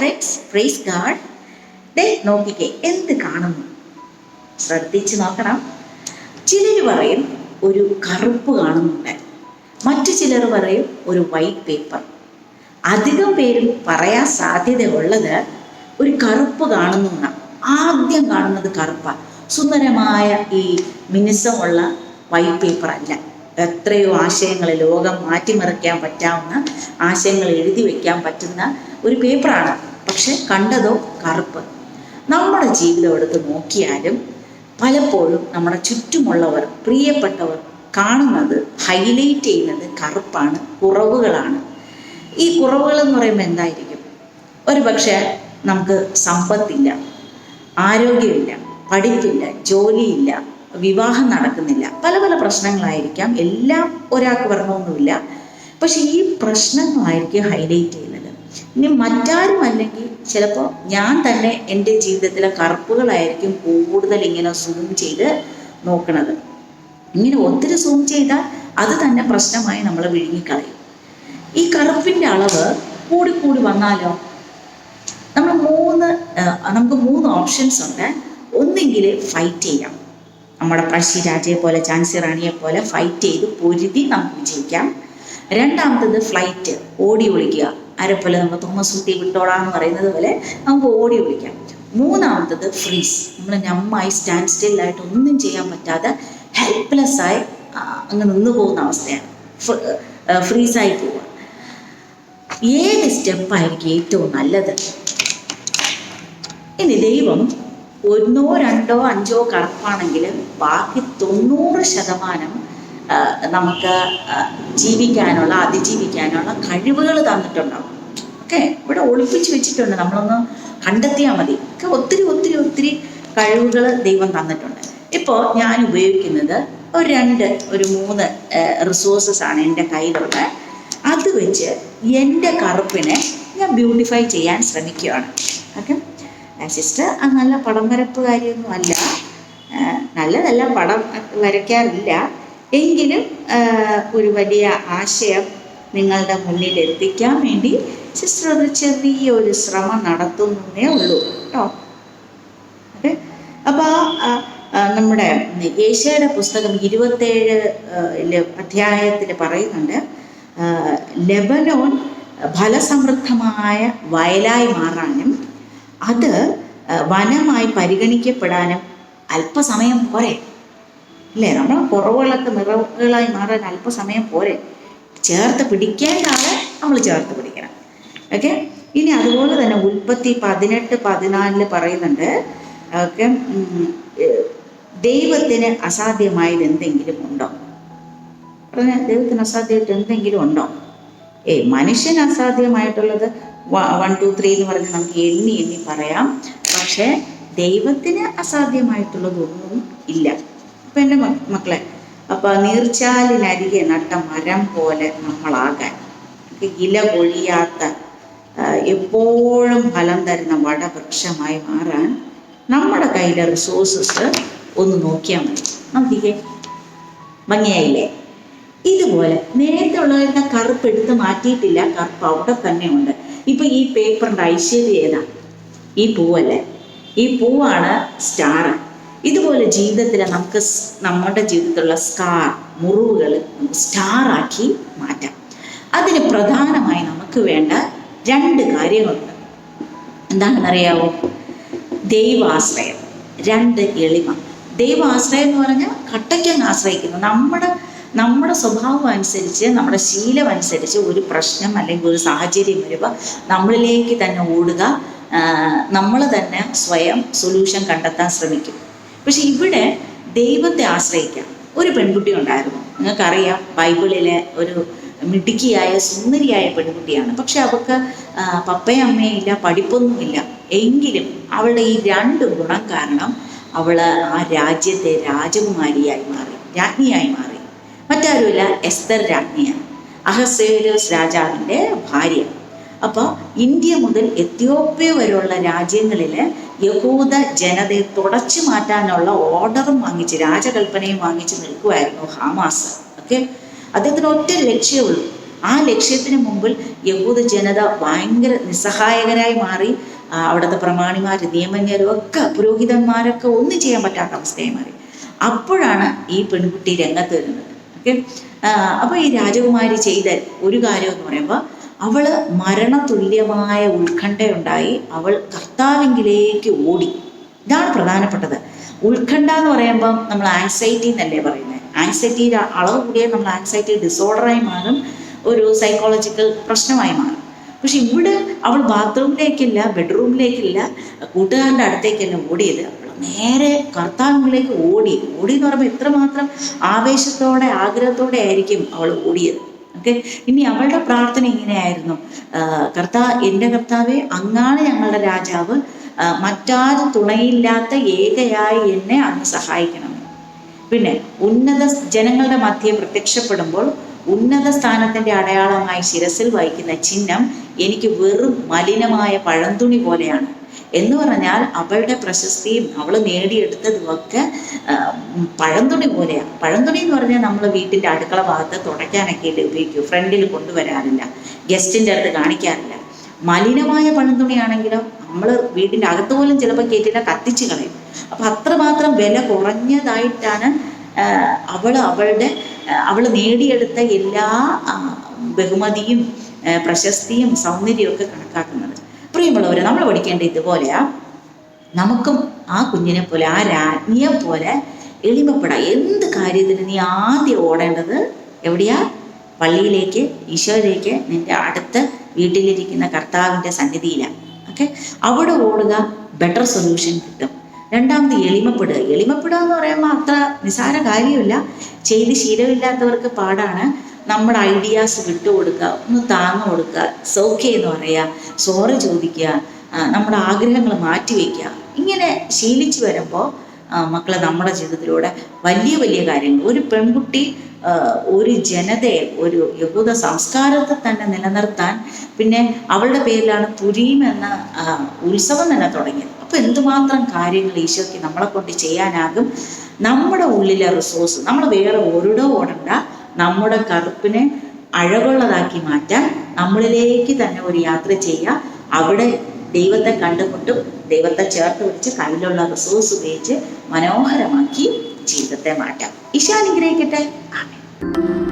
Friends praise God ദേ നോക്കിക്കേ എന്ത് കാണുന്നു? ശ്രദ്ധിച്ച് നോക്കണം. ചിലർ പറയും ഒരു കറുപ്പ് കാണുന്നുണ്ട്. മറ്റു ചിലർ പറയും ഒരു വൈറ്റ് പേപ്പർ അധികം പേരും പറയാൻ സാധ്യതയുള്ളത് ഒരു കറുപ്പ് കാണുന്നു ആദ്യം കാണുന്നത് കറുപ്പ. സുന്ദരമായ ഈ മിനുസമുള്ള വൈറ്റ് പേപ്പർ അല്ല. എത്രയോ ആശയങ്ങൾ ലോകം മാറ്റിമറിക്കാൻ പറ്റാവുന്ന ആശയങ്ങൾ എഴുതി വയ്ക്കാൻ പറ്റുന്ന ഒരു പേപ്പറാണ് പക്ഷെ കണ്ടതോ കറുപ്പ്. നമ്മുടെ ജീവിതം എടുത്ത് നോക്കിയാലും പലപ്പോഴും നമ്മുടെ ചുറ്റുമുള്ളവർ പ്രിയപ്പെട്ടവർ കാണുന്നത് ഹൈലൈറ്റ് ചെയ്യുന്നത് കറുപ്പാണ് കുറവുകളാണ്. ഈ കുറവുകൾ എന്ന് പറയുമ്പോൾ എന്തായിരിക്കും? ഒരു പക്ഷേ നമുക്ക് സമ്പത്തില്ല ആരോഗ്യമില്ല പഠിപ്പില്ല ജോലിയില്ല വിവാഹം നടക്കുന്നില്ല. പല പല പ്രശ്നങ്ങളായിരിക്കാം. എല്ലാം ഒരാൾക്ക് വരണമെന്നുമില്ല. പക്ഷെ ഈ പ്രശ്നങ്ങളായിരിക്കും ഹൈലൈറ്റ് ചെയ്യുന്നത്. ഇനി മറ്റാരും അല്ലെങ്കിൽ ചിലപ്പോൾ ഞാൻ തന്നെ എന്റെ ജീവിതത്തിലെ കറുപ്പുകളായിരിക്കും കൂടുതൽ ഇങ്ങനെ സൂം ചെയ്ത് നോക്കണത്. ഇങ്ങനെ ഒത്തിരി സൂം ചെയ്താൽ അത് തന്നെ പ്രശ്നമായി നമ്മൾ വിഴുങ്ങിക്കളയും. ഈ കറുപ്പിന്റെ അളവ് കൂടി കൂടി വന്നാലോ? നമ്മൾ മൂന്ന് നമുക്ക് മൂന്ന് ഓപ്ഷൻസ് ഉണ്ട്. ഒന്നെങ്കിൽ ഫൈറ്റ് ചെയ്യാം. നമ്മുടെ പഴശ്ശിരാജയെ പോലെ ഝാൻസി റാണിയെ പോലെ ഫൈറ്റ് ചെയ്ത് പൊരുതി നമുക്ക് വിജയിക്കാം. രണ്ടാമത്തത് ഫ്ലൈറ്റ് ഓടി ഒളിക്കുക. ആരെപ്പോലെ നമ്മൾ തോമസ് കുട്ടി എന്ന് പറയുന്നത് പോലെ നമുക്ക് ഓടി വിളിക്കാം. മൂന്നാമത്തത് ഫ്രീസ് നമ്മൾ നമ്മായി സ്റ്റാൻഡ് സ്റ്റില്ലായിട്ട് ഒന്നും ചെയ്യാൻ പറ്റാതെ ഹെൽപ്ലെസ് ആയി അങ്ങ് നിന്ന് പോകുന്ന അവസ്ഥയാണ്. ഫ്രീസായി പോവുക. ഏത് സ്റ്റെപ്പായിരിക്കും ഏറ്റവും നല്ലത്? ഇനി ദൈവം ഒന്നോ രണ്ടോ അഞ്ചോ കറുപ്പാണെങ്കിൽ ബാക്കി തൊണ്ണൂറ് ശതമാനം നമുക്ക് ജീവിക്കാനുള്ള അതിജീവിക്കാനുള്ള കഴിവുകൾ തന്നിട്ടുണ്ടാവും. ഓക്കെ ഇവിടെ ഒളിപ്പിച്ച് വെച്ചിട്ടുണ്ട്. നമ്മളൊന്ന് കണ്ടെത്തിയാൽ മതി. ഒക്കെ ഒത്തിരി ഒത്തിരി ഒത്തിരി കഴിവുകൾ ദൈവം തന്നിട്ടുണ്ട്. ഇപ്പോൾ ഞാൻ ഉപയോഗിക്കുന്നത് ഒരു രണ്ട് ഒരു മൂന്ന് റിസോഴ്സസ് ആണ് എന്റെ കയ്യിലുള്ളത്. അത് വെച്ച് എന്റെ കറുപ്പിനെ ഞാൻ ബ്യൂട്ടിഫൈ ചെയ്യാൻ ശ്രമിക്കുകയാണ്. ഓക്കെ? സിസ്റ്റർ ആ നല്ല പടം വരപ്പുകാരിയൊന്നും അല്ല. നല്ലതല്ല പടം വരയ്ക്കാറില്ല. എങ്കിലും ഒരു വലിയ ആശയം നിങ്ങളുടെ മുന്നിൽ എത്തിക്കാൻ വേണ്ടി സിസ്റ്റർ ഒരു ചെറിയൊരു ശ്രമം നടത്തുന്നേ ഉള്ളൂ കേട്ടോ. അതെ. അപ്പൊ നമ്മുടെ ഏഷ്യയുടെ പുസ്തകം ഇരുപത്തേഴ് അധ്യായത്തിൽ പറയുന്നുണ്ട് ലെബനോൺ ഫലസമൃദ്ധമായ വയലായി മാറാനും അത് വനമായി പരിഗണിക്കപ്പെടാനും അല്പസമയം പോരെ. അല്ലേ? നമ്മൾ കുറവുകളൊക്കെ നിറവുകളായി മാറാൻ അല്പസമയം പോരെ. ചേർത്ത് പിടിക്കേണ്ട ആളെ നമ്മൾ ചേർത്ത് പിടിക്കണം. ഓക്കെ ഇനി അതുപോലെ തന്നെ ഉൽപ്പത്തി പതിനെട്ട് പതിനാലിൽ പറയുന്നുണ്ട് ഓക്കെ ദൈവത്തിന് അസാധ്യമായത് എന്തെങ്കിലും ഉണ്ടോ? പറഞ്ഞ ദൈവത്തിന് അസാധ്യമായിട്ട് എന്തെങ്കിലും ഉണ്ടോ? ഏയ് മനുഷ്യന് അസാധ്യമായിട്ടുള്ളത് വൺ ടു ത്രീ എന്ന് പറഞ്ഞ് നമുക്ക് എണ്ണി എണ്ണി പറയാം. പക്ഷേ ദൈവത്തിന് അസാധ്യമായിട്ടുള്ളതൊന്നും ഇല്ല. അപ്പൊ എന്റെ മക്കളെ അപ്പൊ നീർച്ചാലിനരികെ നട്ട മരം പോലെ നമ്മളാകാൻ ഇല പൊഴിയാത്ത ആ, എപ്പോഴും ഫലം തരുന്ന വടവൃക്ഷമായി മാറാൻ നമ്മുടെ കയ്യിലെ റിസോഴ്സസ് ഒന്ന് നോക്കിയാൽ മതി. നോക്കിക്കേ. ഭംഗിയായില്ലേ? ഇതുപോലെ നേരത്തെ ഉള്ളതിന്റെ കറുപ്പ് എടുത്ത് മാറ്റിയിട്ടില്ല. കറുപ്പ് അവിടെ തന്നെ ഉണ്ട്. ഇപ്പൊ ഈ പേപ്പറിന്റെ ഐശ്വര്യം ഏതാ? ഈ പൂവല്ലേ? ഈ പൂവാണ് സ്റ്റാർ ഇതുപോലെ ജീവിതത്തിൽ നമുക്ക് നമ്മുടെ ജീവിതത്തിലുള്ള സ്കാർ മുറിവുകൾ നമുക്ക് സ്റ്റാർ ആക്കി മാറ്റാം. അതിന് പ്രധാനമായി നമുക്ക് വേണ്ട രണ്ട് കാര്യങ്ങളുണ്ട്. എന്താണെന്നറിയാവോ? ദൈവാശ്രയം. രണ്ട് എളിമ. ദൈവാശ്രയം എന്ന് പറഞ്ഞാൽ കട്ടയ്ക്കങ്ങ് ആശ്രയിക്കുന്നു. നമ്മുടെ നമ്മുടെ സ്വഭാവം അനുസരിച്ച് നമ്മുടെ ശീലം അനുസരിച്ച് ഒരു പ്രശ്നം അല്ലെങ്കിൽ ഒരു സാഹചര്യം വരുമ്പോൾ നമ്മളിലേക്ക് തന്നെ ഓടുക നമ്മൾ തന്നെ സ്വയം സൊല്യൂഷൻ കണ്ടെത്താൻ ശ്രമിക്കും. പക്ഷെ ഇവിടെ ദൈവത്തെ ആശ്രയിക്കാം. ഒരു പെൺകുട്ടി ഉണ്ടായിരുന്നു. നിങ്ങൾക്കറിയാം ബൈബിളിലെ ഒരു മിടുക്കിയായ സുന്ദരിയായ പെൺകുട്ടിയാണ്. പക്ഷെ അവൾക്ക് പപ്പയമ്മയില്ല പഠിപ്പൊന്നുമില്ല. എങ്കിലും അവളുടെ ഈ രണ്ട് ഗുണം കാരണം അവൾ ആ രാജ്യത്തെ രാജകുമാരിയായി മാറി രാജ്ഞിയായി മാറി. മറ്റാരുമില്ല എസ്തർ രാജ്ഞിയാണ്. അഹസേലോസ് രാജാവിന്റെ ഭാര്യ. അപ്പോൾ ഇന്ത്യ മുതൽ എത്യോപ്യ വരെയുള്ള രാജ്യങ്ങളിൽ യഹൂദ ജനതയെ തുടച്ചു മാറ്റാനുള്ള ഓർഡറും വാങ്ങിച്ച് രാജകൽപ്പനയും വാങ്ങിച്ച് നിൽക്കുമായിരുന്നു ഹാമാസ്. ഓക്കെ? അദ്ദേഹത്തിന് ഒറ്റ ലക്ഷ്യമേ ഉള്ളൂ. ആ ലക്ഷ്യത്തിന് മുമ്പിൽ യഹൂദ ജനത ഭയങ്കര നിസ്സഹായകരായി മാറി. അവിടുത്തെ പ്രമാണിമാർ നിയമജ്ഞരും ഒക്കെ പുരോഹിതന്മാരൊക്കെ ഒന്നും ചെയ്യാൻ പറ്റാത്ത അവസ്ഥയായി മാറി. അപ്പോഴാണ് ഈ പെൺകുട്ടി രംഗത്ത് വരുന്നത്. ഓക്കെ അപ്പോൾ ഈ രാജകുമാരി ചെയ്ത ഒരു കാര്യം എന്ന് പറയുമ്പോൾ അവൾ മരണതുല്യമായ ഉത്കണ്ഠയുണ്ടായി. അവൾ കർത്താവിങ്കിലേക്ക് ഓടി. ഇതാണ് പ്രധാനപ്പെട്ടത്. ഉത്കണ്ഠ എന്ന് പറയുമ്പം നമ്മൾ ആൻസൈറ്റി എന്നല്ലേ പറയുന്നത്? ആങ്സൈറ്റിയുടെ അളവ് കൂടിയാൽ നമ്മൾ ആൻസൈറ്റി ഡിസോർഡറായി മാറും ഒരു സൈക്കോളജിക്കൽ പ്രശ്നമായി മാറും. പക്ഷെ ഇവിടെ അവൾ ബാത്റൂമിലേക്കില്ല ബെഡ്റൂമിലേക്കില്ല കൂട്ടുകാരന്റെ അടുത്തേക്കല്ല ഓടിയത്. അവൾ നേരെ കർത്താവിലേക്ക് ഓടി. ഓടി എന്ന് പറയുമ്പോൾ എത്രമാത്രം ആവേശത്തോടെ ആഗ്രഹത്തോടെ ആയിരിക്കും അവൾ ഓടിയത്. ഓക്കെ ഇനി അവളുടെ പ്രാർത്ഥന ഇങ്ങനെയായിരുന്നു. കർത്താ എന്റെ കർത്താവെ അങ്ങാണ് ഞങ്ങളുടെ രാജാവ്. മറ്റാരും തുണയില്ലാത്ത ഏകയായി എന്നെ അങ്ങ് സഹായിക്കണം. പിന്നെ ഉന്നത ജനങ്ങളുടെ മധ്യെ പ്രത്യക്ഷപ്പെടുമ്പോൾ ഉന്നത സ്ഥാനത്തിന്റെ അടയാളമായി ശിരസിൽ വഹിക്കുന്ന ചിഹ്നം എനിക്ക് വെറും മലിനമായ പഴന്തുണി പോലെയാണ്. എന്ന് പറഞ്ഞാൽ അവളുടെ പ്രശസ്തിയും അവൾ നേടിയെടുത്തതും ഒക്കെ പഴന്തുണി പോലെയാണ് പഴന്തുണി എന്ന് പറഞ്ഞാൽ നമ്മൾ വീട്ടിന്റെ അടുക്കള ഭാഗത്ത് തുടയ്ക്കാനൊക്കെ ഇട്ട് ഉപയോഗിക്കും. ഫ്രണ്ടിൽ കൊണ്ടുവരാറില്ല. ഗസ്റ്റിന്റെ അടുത്ത് കാണിക്കാറില്ല. മലിനമായ പഴന്തുണിയാണെങ്കിലും നമ്മൾ വീടിന്റെ അകത്ത് പോലും ചിലപ്പോൾ കയറ്റില്ല കത്തിച്ച് കളയും. അപ്പം അത്രമാത്രം വില കുറഞ്ഞതായിട്ടാണ് അവൾ അവളുടെ അവൾ നേടിയെടുത്ത എല്ലാ ബഹുമതിയും പ്രശസ്തിയും സൗന്ദര്യവും ഒക്കെ കണക്കാക്കുന്നത്. പ്രിയമുള്ളവരെ നമ്മൾ പഠിക്കേണ്ട ഇതുപോലെയാ. നമുക്കും ആ കുഞ്ഞിനെ പോലെ ആ രാജ്ഞിയെ പോലെ എളിമപ്പെടാം. എന്ത് കാര്യത്തിന് നീ ആദ്യം ഓടേണ്ടത് എവിടെയാ? പള്ളിയിലേക്ക് ഈശോയിലേക്ക് നിന്റെ അടുത്ത വീട്ടിലിരിക്കുന്ന കർത്താവിന്റെ സന്നിധിയിലാണ് ഓക്കെ? അവിടെ ഓടുക ബെറ്റർ സൊല്യൂഷൻ കിട്ടും. രണ്ടാമത് എളിമപ്പെടുക എളിമപ്പെടുക എന്ന് പറയുമ്പോൾ അത്ര നിസാര കാര്യമില്ല. ചെയ്ത് ശീലമില്ലാത്തവർക്ക് പാടാണ്. നമ്മുടെ ഐഡിയാസ് വിട്ടുകൊടുക്കുക ഒന്ന് താങ്ങ കൊടുക്കുക സോക്കെ എന്ന് പറയുക സോറി ചോദിക്കുക നമ്മുടെ ആഗ്രഹങ്ങൾ മാറ്റിവെക്കുക ഇങ്ങനെ ശീലിച്ചു വരുമ്പോൾ മക്കളെ നമ്മുടെ ജീവിതത്തിലൂടെ വലിയ വലിയ കാര്യങ്ങൾ. ഒരു പെൺകുട്ടി ഒരു ജനതയെ ഒരു യഹൂദ സംസ്കാരത്തെ തന്നെ നിലനിർത്താൻ പിന്നെ അവളുടെ പേരിലാണ് പുരീം എന്ന ഉത്സവം തന്നെ തുടങ്ങിയത്. അപ്പോൾ എന്തുമാത്രം കാര്യങ്ങൾ ഈശോയ്ക്ക് നമ്മളെ കൊണ്ട് ചെയ്യാനാകും? നമ്മുടെ ഉള്ളിലെ റിസോഴ്സ് നമ്മൾ വേറെ ഒരിടോ ഓടണ്ട. നമ്മുടെ കറുപ്പിനെ അഴകുള്ളതാക്കി മാറ്റാൻ നമ്മളിലേക്ക് തന്നെ ഒരു യാത്ര ചെയ്യുക. അവിടെ ദൈവത്തെ കണ്ടുമുട്ടും ദൈവത്തെ ചേർത്ത് വെച്ച് കയ്യിലുള്ള റിസോഴ്സ് ഉപയോഗിച്ച് മനോഹരമാക്കി ജീവിതത്തെ മാറ്റാം. ഈശോ ആമേ